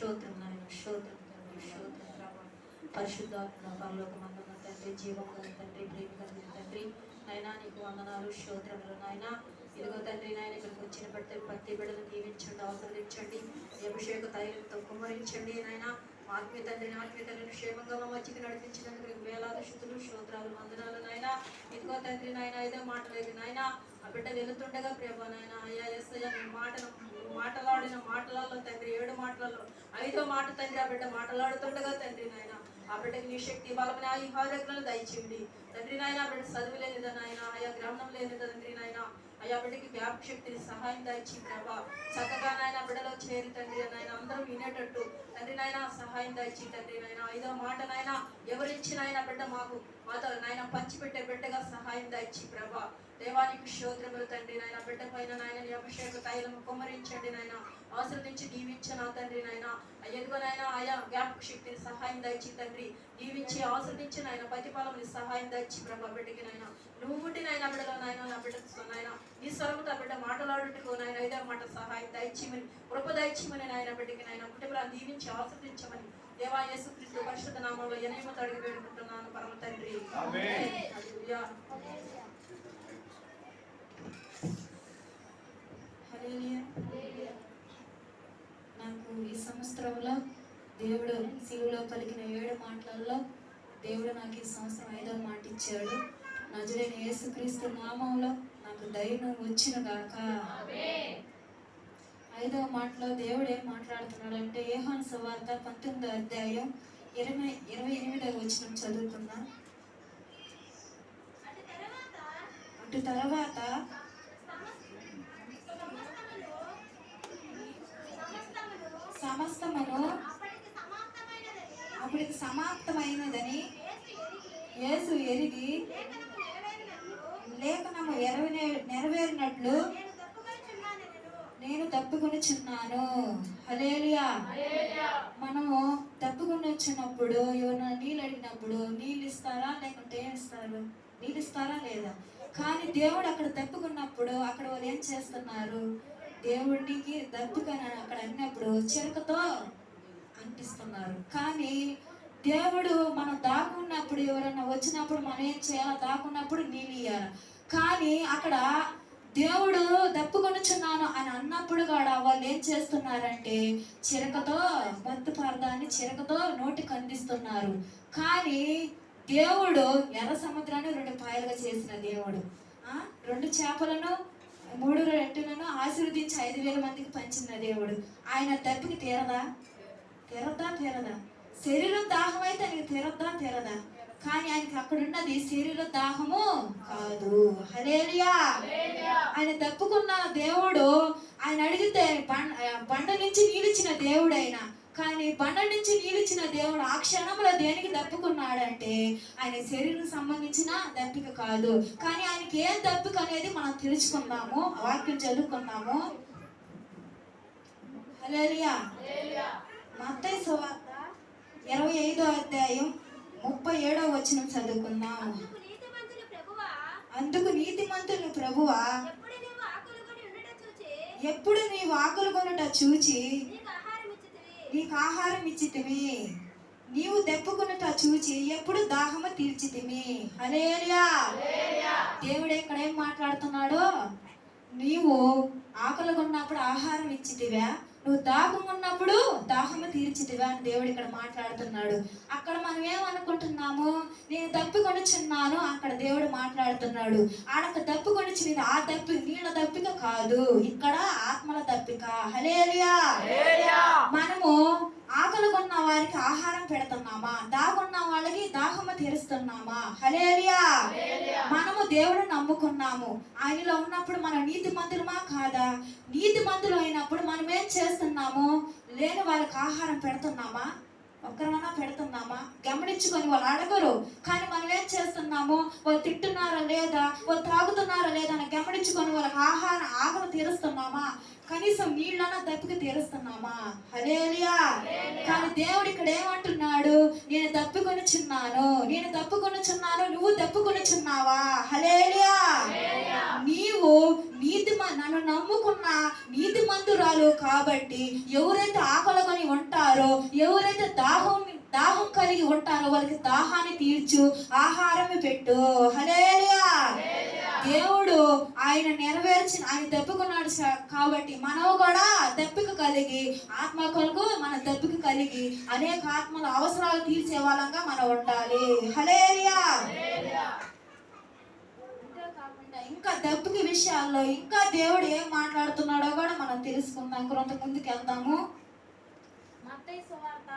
స్తోత్రం నాయన స్తోత్రం స్తోత్రం ప్రభా పరిశుద్ధాత్మ పరలోక మందన తండ్రి జీవం కలిగిన తండ్రి ప్రేమ కలిగిన తండ్రి నైనా నీకు వందనాలు స్తోత్రములు నాయన. ఇదిగో తండ్రి నాయన ఇక్కడికి వచ్చిన ప్రతి ప్రతి బిడ్డలు దీవించండి ఆశీర్వదించండి అభిషేక తైలంతో కుమ్మరించండి నాయన. ఆత్మీయ తండ్రిని ఆత్మీయ తండ్రిని క్షేమంగా మా మధ్యకి నడిపించినందుకు వేలాది శుద్ధులు స్తోత్రాలు వందనాలు నాయన. ఇదిగో తండ్రి నాయన ఏదో మాట్లాడేది నాయన. బిడ్డ వెళుతుండగా ప్రేమ నాయన అయ్యా ఎస్ఐ మాటను మాటలాడిన మాటలలో తండ్రి ఏడు మాటలలో ఐదో మాట తండ్రి ఆ బిడ్డ మాటలాడుతుండగా తండ్రి నాయన ఆ బిడ్డకి నీ శక్తి బలమైన ఈ ఆరోగ్యాలను దయచేయండి. తండ్రి నాయన ఆ బిడ్డ చదువు లేనిదా నాయన ఆయా గ్రహణం లేనిదా తండ్రి నాయన అయ్యా బిడ్డకి జ్ఞాపక శక్తిని సహాయం దయచి ప్రభా. చక్కగా నాయన బిడ్డలో చేరి తండ్రి నాయన అందరూ వినేటట్టు తండ్రి నాయన సహాయం దయచి తండ్రి నాయన. ఐదో మాట నాయన ఎవరిచ్చినాయన బిడ్డ మాకు మాతో నాయన పంచిపెట్టే బిడ్డగా సహాయం దయచి ప్రభా. దేవానికి స్తోత్రములు తండ్రి నాయన బిడ్డ పైన నాయన నీ అభిషేక తైలం కుమ్మరించండి నాయన. ఆశ్రదించి నా తండ్రి నాయన. ఎదుగు నాయన ఆయా జ్ఞాపక శక్తిని సహాయం దయచి తండ్రి. దీవించి ఆశ్రదించి నాయన ప్రతిఫలం సహాయం దయచి ప్రభా బిడ్డకి నాయన. నువ్వు పుట్టి నాయన బిడ్డలో నాయన నా బిడ్డకు నాయన. నీ స్వరంతో బిడ్డ మాటలాడుటకు నాయన ఐదో మాట సహాయం దయచిమని కృప దయచిమని నాయన బిడ్డకి నాయన. కుటుంబాన్ని దీవించి ఆశ్రదించమని దేవా యేసుక్రీస్తు పరిశుద్ధ నామంలో ఎనిమిది అడిగి వేడుకుంటున్నాను పరమ తండ్రి ఆమేన్. హల్లెలూయా. హల్లెలూయా. నాకు ఈ సంవత్సరంలో దేవుడు శివులో పలికిన ఏడు మాటలలో దేవుడు నాకు ఈ సంవత్సరం ఐదో మాట ఇచ్చాడు నజరైన యేసుక్రీస్తు నామంలో నాకు ధైర్యం వచ్చిన గాక ఐదవ మాటలో దేవుడు ఏం మాట్లాడుతున్నాడంటే ఏహాన్ సువార్త పంతొమ్మిదో అధ్యాయం ఇరవై ఇరవై ఎనిమిదవ వచ్చిన చదువుతున్నా. అటు తర్వాత సమస్తమును అప్పటికి సమాప్తమైనదని యేసు ఎరిగి లేఖనము నెరవేరినట్లు నేను తప్పుకుని చిన్నాను హలేలియా మనము తప్పుకుని వచ్చినప్పుడు ఎవరైనా నీళ్ళు అడిగినప్పుడు నీళ్ళు ఇస్తారా లేకుంటే ఏం ఇస్తారు? నీళ్ళు ఇస్తారా లేదా? కానీ దేవుడు అక్కడ తప్పుకున్నప్పుడు అక్కడ వాళ్ళు ఏం చేస్తున్నారు? దేవుడికి దప్పుకని అక్కడ అన్నప్పుడు చిరకతో అంటిస్తున్నారు. కానీ దేవుడు మనం దాక్కున్నప్పుడు ఎవరైనా వచ్చినప్పుడు మనం ఏం చేయాలి? దాక్కున్నప్పుడు నీళ్ళు ఇయ్యాలి? కానీ అక్కడ దేవుడు దప్పుకొనుచున్నాను అని అన్నప్పుడు కూడా వాళ్ళు ఏం చేస్తున్నారంటే చిరకతో బంతు పరదాన్ని చిరకతో నోటికి అందిస్తున్నారు. కానీ దేవుడు ఎర్ర సముద్రాన్ని రెండు పాయలుగా చేసిన దేవుడు. ఆ? రెండు చేపలను మూడు రెట్టులను ఆశీర్వదించి ఐదు వేల మందికి పంచిన దేవుడు. ఆయన దప్పికి తీరదా? తీరద్దా తీరదా? శరీరం దాహం అయితే ఆయనకి తీరద్దా తీరదా? కానీ ఆయనకి అక్కడ ఉన్నది శరీర దాహము కాదు. హలేలియా ఆయన తప్పుకున్న దేవుడు ఆయన అడిగితే బండ బండ నుంచి నీళ్ళిచ్చిన దేవుడు ఆయన కానీ బండ నుంచి నీళ్ళిచ్చిన దేవుడు ఆ క్షణంలో దేనికి తప్పుకున్నాడంటే ఆయన శరీరం సంబంధించిన దప్పిక కాదు. కానీ ఆయనకి ఏం దప్పిక అనేది మనం తెలుసుకున్నాము వాక్యం చదువుకున్నాము హలేలియా మత్తయి సువార్త ఇరవై ఐదో అధ్యాయం ముప్పై ఏడో వచనం చదువుకుందాం. అందుకు నీతి మంతులు ప్రభువా ఎప్పుడు నీవు ఆకులు నీ వాకులు కొనుట చూచి నీకు ఆహారం ఇచ్చితివి నీవు దెప్పుకున్నట చూచి ఎప్పుడు దాహము తీర్చితిమి. అలేరియా దేవుడు ఇక్కడ ఏం మాట్లాడుతున్నాడో? నీవు ఆకలి ఉన్నప్పుడు ఆహారం ఇచ్చితివా? నువ్వు దాహం ఉన్నప్పుడు దాహము తీర్చితివా అని దేవుడు ఇక్కడ మాట్లాడుతున్నాడు. అక్కడ మనం ఏమనుకుంటున్నాము? నేను తప్పికొని చిన్నాను అక్కడ దేవుడు మాట్లాడుతున్నాడు. ఆడక తప్పికొని చిన్నది ఆ తప్పి నీళ్ళ తప్పిక కాదు. ఇక్కడ ఆత్మల తప్పిక. హలేలియా మనము ఆకలి కొన్న వారికి ఆహారం పెడుతున్నామా? దాగున్న వాళ్ళకి దాహము తీరుస్తున్నామా? హలేలియా మనము దేవుడు నమ్ముకున్నాము. ఆయనలో ఉన్నప్పుడు మనం నీతి మంతులమా కాదా? నీతి మంతులు అయినప్పుడు మనం ఏం చేస్తున్నాము? లేని వాళ్ళకి ఆహారం పెడుతున్నామా? ఒక్కరమైనా పెడుతున్నామా? గమనించుకొని వాళ్ళు అడగరు. కానీ మనం ఏం చేస్తున్నాము? వాళ్ళు తింటున్నారా లేదా? వాళ్ళు తాగుతున్నారా లేదా అని గమనించుకొని వాళ్ళకి ఆహారం ఆకలి తీరుస్తున్నామా? కనీసం నీళ్ళన్నా దప్పిక తీరుస్తున్నామా? హలేలియా కానీ దేవుడు ఇక్కడ ఏమంటున్నాడు? నేను తప్పుకొని చిన్నాను. నేను తప్పుకొని చిన్నాను. నువ్వు తప్పుకొని చిన్నావా? హలేలియా నీవు నన్ను నమ్ముకున్న నీతి మంతురాలు కాబట్టి ఎవరైతే ఆకలికొని ఉంటారో ఎవరైతే దాహం దాహం కలిగి ఉంటారో వాళ్ళకి దాహాన్ని తీర్చు ఆహారం పెట్టు. హలేరియా దేవుడు ఆయన నెరవేర్చిన ఆయన దెబ్బకున్నాడు కాబట్టి మనం కూడా దెబ్బకు కలిగి ఆత్మ కొరకు మన దెబ్బకు కలిగి అనేక ఆత్మల అవసరాలు తీర్చే వాళ్ళంగా మనం ఉండాలి. హలేరియా ఇంకా దప్పిక విషయాల్లో ఇంకా దేవుడు ఏం మాట్లాడుతున్నాడో కూడా మనం తెలుసుకుందాం. కొంత ముందుకు వెళ్దాము. మత్తయి సువార్త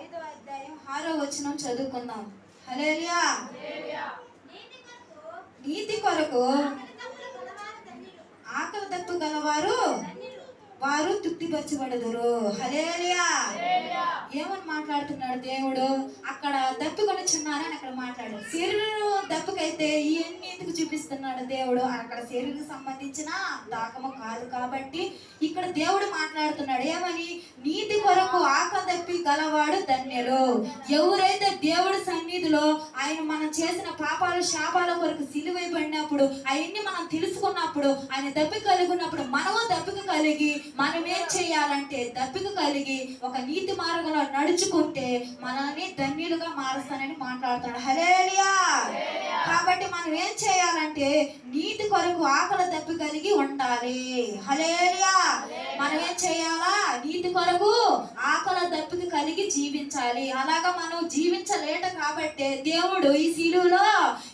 ఐదో అధ్యాయం ఆరో వచనం చదువుకుందాం. హలేలియా నీతి కొరకు ఆకలి దప్పు గలవారు. వారు తృప్తిపరచబడదురు. హలేలియా ఏమని మాట్లాడుతున్నాడు దేవుడు? అక్కడ దప్పుకొని చిన్నారని అక్కడ మాట్లాడాడు. శరీరం దప్పుకైతే ఇవన్నీ ఎందుకు చూపిస్తున్నాడు దేవుడు? అక్కడ శరీరం సంబంధించిన దాకము కాదు కాబట్టి ఇక్కడ దేవుడు మాట్లాడుతున్నాడు. ఏమని? నీతి కొరకు ఆకలి దప్పి గలవాడు ధన్యులు. ఎవరైతే దేవుడి సన్నిధిలో ఆయన మనం చేసిన పాపాలు శాపాల కొరకు సిలువైపడినప్పుడు అవన్నీ మనం తెలుసుకున్నప్పుడు ఆయన దప్పిక కలిగి ఉన్నప్పుడు మనము దప్పిక కలిగి మనం ఏం చేయాలంటే దప్పిక కలిగి ఒక నీతి మార్గంలో నడుచుకుంటే మనల్ని ధన్యులుగా మారుస్తానని మాట్లాడుతున్నాడు. హలేలియా కాబట్టి మనం ఏం చేయాలంటే నీతి కొరకు ఆకలి దప్పి కలిగి ఉండాలి. హలేలియా మనం ఏం చేయాలా? నీతి కొరకు ఆకల దప్పికి కలిగి జీవించాలి. అలాగా మనం జీవించలేట కాబట్టి దేవుడు ఈ శిలువులో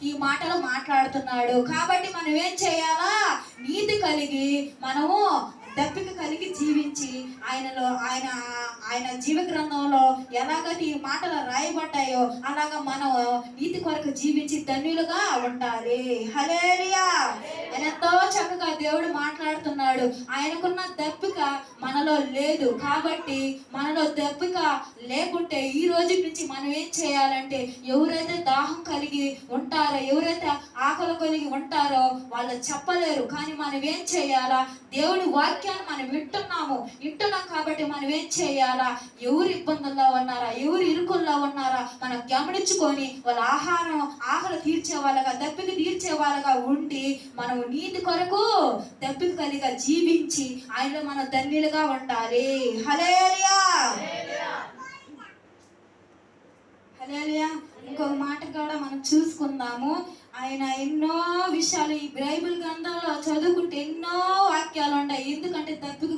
ఈ మాటలు మాట్లాడుతున్నాడు. కాబట్టి మనం ఏం చేయాలా? నీతి కలిగి మనము దప్పిక కలిగి జీవించి ఆయనలో ఆయన ఆయన జీవ గ్రంథంలో ఎలాగైతే ఈ మాటలు రాయబడ్డాయో అలాగా మనం నీతి కొరకు జీవించి ధన్యులుగా ఉండాలి. హలేరియా ఆయన ఎంతో చక్కగా దేవుడు మాట్లాడుతున్నాడు. ఆయనకున్న దప్పిక మనలో లేదు. కాబట్టి మనలో దప్పిక లేకుంటే ఈ రోజు నుంచి మనం ఏం చేయాలంటే ఎవరైతే దాహం కలిగి ఉంటారో ఎవరైతే ఆకలి కలిగి ఉంటారో వాళ్ళు చెప్పలేరు. కానీ మనం ఏం చేయాలా? దేవుని వాక్యాన్ని మనం వింటున్నాము. వింటున్నాం కాబట్టి మనం ఏం చేయాలా? ఎవరు ఇబ్బందుల్లో ఉన్నారా? ఎవరు ఇరుకుల్లో ఉన్నారా? మనం గమనించుకొని వాళ్ళ ఆహారం ఆకలి తీర్చే వాళ్ళగా దప్పిక తీర్చే వాళ్ళగా ఉండి మనం నీతి కొరకు తప్పిక కలిగా జీవించి ఆయనలో మనం ధన్యులుగా ఉండాలి. హలేలియా హలేలియా ఇంకొక మాట కూడా మనం చూసుకుందాము. ఆయన ఎన్నో విషయాలు ఈ బైబిల్ గ్రంథంలో చదువుకుంటే ఎన్నో వాక్యాలు ఉన్నాయి ఎందుకంటే తప్పిక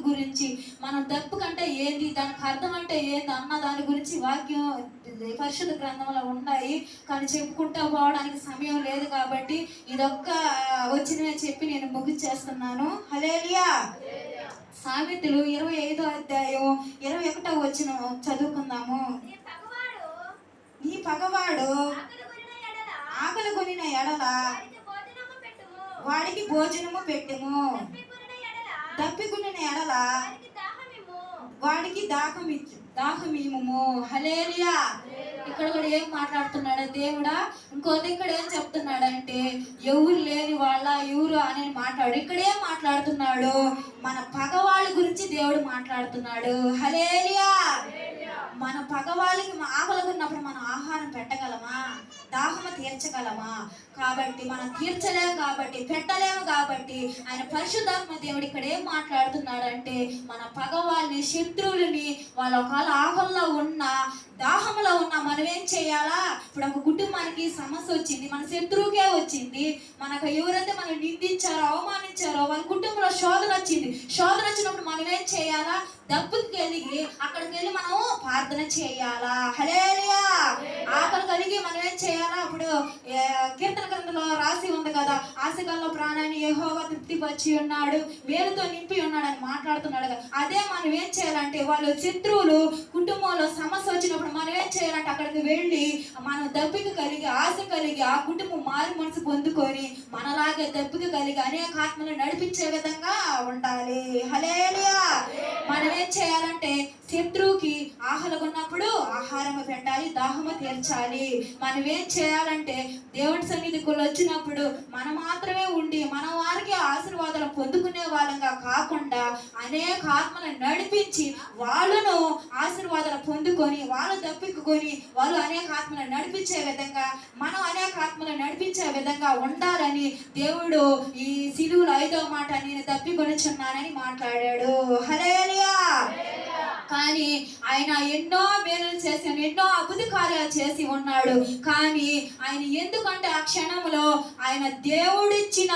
మనం తప్పు కంటే ఏంది దానికి అర్థం అంటే ఏంది అన్న దాని గురించి వాక్యం పరిశుద్ధ గ్రంథంలో ఉన్నాయి. కానీ చెప్పుకుంటా పోవడానికి సమయం లేదు కాబట్టి ఇదొక్క వచ్చిన చెప్పి నేను ముగించేస్తున్నాను హలేలియా సామెతలు ఇరవై ఐదో అధ్యాయం ఇరవై ఒకటో వచ్చిన చదువుకుందాము. నీ పగవాడు ఆకలి కొనిన ఎడల వాడికి భోజనము పెట్టెము. తప్పికొనిన ఎడల తప్పికొనిన ఎడల వారికి దాహమిమ్ము. వాడికి దాహం ఇచ్చు దాహమీము హలేలియా ఇక్కడ కూడా ఏం మాట్లాడుతున్నాడు? దేవుడా ఇంకోది ఇక్కడ ఏం చెప్తున్నాడంటే ఎవరు లేని వాళ్ళ ఎవరు అని మాట్లాడు. ఇక్కడ ఏం మాట్లాడుతున్నాడు? మన పగవాళ్ళ గురించి దేవుడు మాట్లాడుతున్నాడు. హలేలియా మన పగవాళ్ళకి ఆకలిగా ఉన్నప్పుడు మనం ఆహారం పెట్టగలమా? దాహము తీర్చగలమా? కాబట్టి మనం తీర్చలేము కాబట్టి పెట్టలేము కాబట్టి ఆయన పరిశుద్ధాత్మ దేవుడు ఇక్కడ ఏం మాట్లాడుతున్నాడంటే మన పగవాళ్ళని శత్రువులని వాళ్ళ ఒకవేళ ఆకలిలో ఉన్న దాహంలో ఉన్న మనం ఏం చేయాలా? ఇప్పుడు ఒక కుటుంబానికి సమస్య వచ్చింది మన శత్రువుకే వచ్చింది మనకు ఎవరైతే మనం నిందించారో అవమానించారో వాళ్ళ కుటుంబంలో శోధన వచ్చింది శోధన వచ్చినప్పుడు మనం ఏం చేయాలా? దప్పుకి కలిగి అక్కడికి వెళ్ళి మనం ప్రార్థన చేయాలా? హలేలియా ఆకలి కలిగి మనం ఏం చేయాలా? అప్పుడు కీర్తన గ్రంథంలో రాసి ఉంది కదా ఆశకాల్లో ప్రాణాన్ని యెహోవా తృప్తిపరిచి ఉన్నాడు మేలుతో నింపి ఉన్నాడు అని మాట్లాడుతున్నాడు కదా. అదే మనం ఏం చేయాలంటే వాళ్ళు శత్రువులు కుటుంబంలో సమస్య వచ్చినప్పుడు మనం ఏం చేయాలంటే అక్కడికి వెళ్ళి మనం దప్పిక కలిగి ఆశ కలిగి ఆ కుటుంబం మారు మనసు పొందుకొని మనలాగే దప్పిక కలిగి అనేక ఆత్మలు నడిపించే విధంగా ఉండాలి. హలేలియా మనం ఏం చేయాలంటే శత్రువుకి ఆహలకున్నప్పుడు ఆహారము పెట్టాలి దాహము తీర్చాలి. మనం ఏం చేయాలంటే దేవుడి సన్నిధికి వచ్చినప్పుడు మనం మాత్రమే ఉండి మన వారికి ఆశీర్వాదాలు పొందుకునే వాళ్ళంగా కాకుండా అనేక ఆత్మలను నడిపించి వాళ్ళను ఆశీర్వాదాలు పొందుకొని వాళ్ళు తప్పికొని వాళ్ళు అనేక ఆత్మలను నడిపించే విధంగా మనం అనేక ఆత్మలను నడిపించే విధంగా ఉండాలని దేవుడు ఈ సిలువులో ఐదో మాట నేను తప్పికొని చున్నానని మాట్లాడాడు. హలేలియా కానీ ఆయన ఎన్నో మేలు చేశాను ఎన్నో అభివృద్ధి కార్యాలు చేసి ఉన్నాడు. కానీ ఆయన ఎందుకంటే ఆ క్షణంలో ఆయన దేవుడిచ్చిన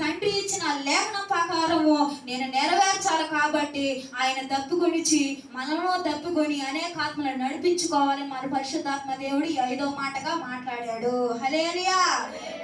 తండ్రి ఇచ్చిన లేఖన ప్రకారము నేను నెరవేర్చాలి కాబట్టి ఆయన తప్పుకొనిచి మనము తప్పుకొని అనేక ఆత్మలను నడిపించుకోవాలి మన పరిశుద్ధాత్మ దేవుడు ఐదో మాటగా మాట్లాడాడు. హలేలియా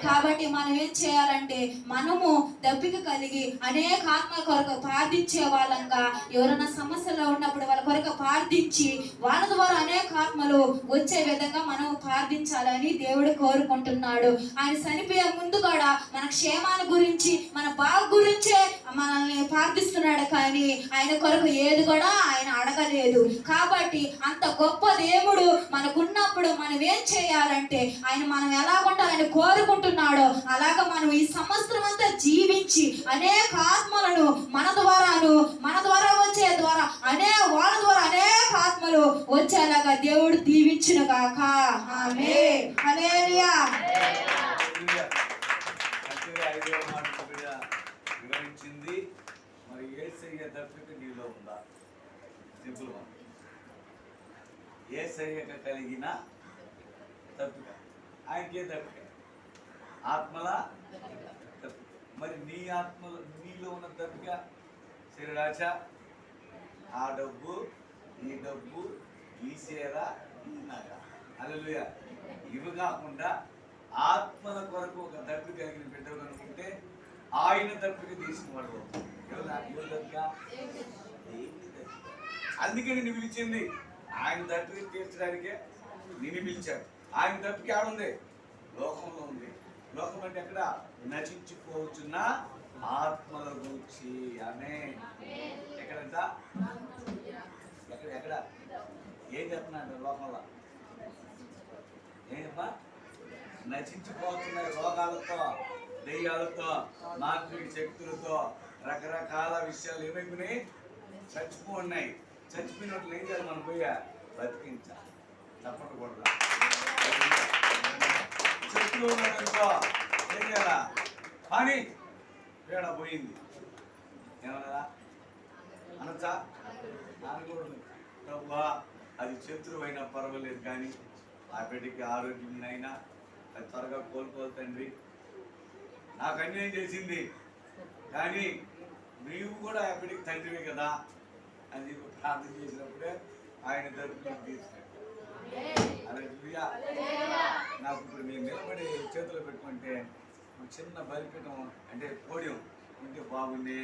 కాబట్టి మనం ఏం చేయాలంటే మనము దప్పిక కలిగి అనేక ఆత్మ కొరకు ప్రార్థించే వాళ్ళంగా ఎవరైనా సమస్యలో ఉన్నప్పుడు వాళ్ళ కొరకు ప్రార్థించి వాళ్ళ ద్వారా అనేక ఆత్మలు వచ్చే విధంగా మనం ప్రార్థించాలని దేవుడు కోరుకుంటున్నాడు. ఆయన చనిపోయే ముందు కూడా మన క్షేమాల గురించి మన బాగు గురించే మనల్ని ప్రార్థిస్తున్నాడు కానీ ఆయన కొరకు ఏది కూడా ఆయన అడగలేదు. కాబట్టి అంత గొప్ప దేవుడు మనకున్నప్పుడు మనం ఏం చేయాలంటే ఆయన మనం ఎలా ఉండాలని కోరుకుంటున్నాడో అలాగ మనం ఈ సంవత్సరం అంతా జీవించి అనేక ఆత్మలను మన ద్వారాను మన ద్వారా వచ్చే ద్వారా అనే వాళ్ళ ద్వారా అనేక ఆత్మలు వచ్చేలాగా దేవుడు దీవించిన గాక. ఆమె కూడా వివరించింది. మరి ఏసయ్య తప్పిక నీలో ఉందా? సింపుల్ వన్ ఏసయ్యక కలిగిన తప్పిక ఆయనకే తప్పిక ఆత్మల? తప్పిక మరి నీ ఆత్మలో నీలో ఉన్న తప్పిక శరీరాచ? ఆ డబ్బు ఈ డబ్బు ఈ సేర అలలుయ ఇవి కాకుండా ఆత్మల కొరకు ఒక దప్పి కలిగిన బిడ్డలు అనుకుంటే ఆయన దప్పిక తీసిన వాళ్ళు అందుకే నిన్ను పిలిచింది. ఆయన దప్పిక తీర్చడానికే నిన్ను పిలిచాడు. ఆయన దప్పిక ఆడుంది లోకంలో ఉంది. లోకం అంటే ఎక్కడ? నచించుకోవచ్చున్న ఆత్మల గురించి. అనే ఎక్కడంట? ఎక్కడ ఎక్కడ? ఏం చెప్తున్నాడు లోకంలో? ఏమా నశించిపోతున్న రోగాలతో దెయ్యాలతో మాంత్రిక శక్తులతో రకరకాల విషయాలు ఏమైపోయినాయి? చచ్చిపోన్నాయి చచ్చిపోయినట్లు ఏం చేయాలి మనం పోయా? బతికించాలి. తప్పకూడదు. చెట్లు ఉన్నాడనుకో ఏం చేయాలా? కానీ పేడ పోయింది. ఏమన్నా అనొచ్చా? అనుకోడు ప్రభా అది శత్రువు అయినా పర్వాలేదు కానీ ఆ బిడ్డకి ఆరోగ్యం అది త్వరగా కోలుకోవాలి తండ్రి. నాకు అన్యాయం చేసింది. కానీ నీవు కూడా ఆ బిడ్డకి తండ్రివే కదా అని చెప్పి ప్రార్థన చేసినప్పుడే ఆయన తరపున తీర్చాడు నాకు ఇప్పుడు నేను నిలబడి చేతిలో పెట్టుకుంటే చిన్న బలిపీఠం అంటే పోడియం ఉంటే బాగుంది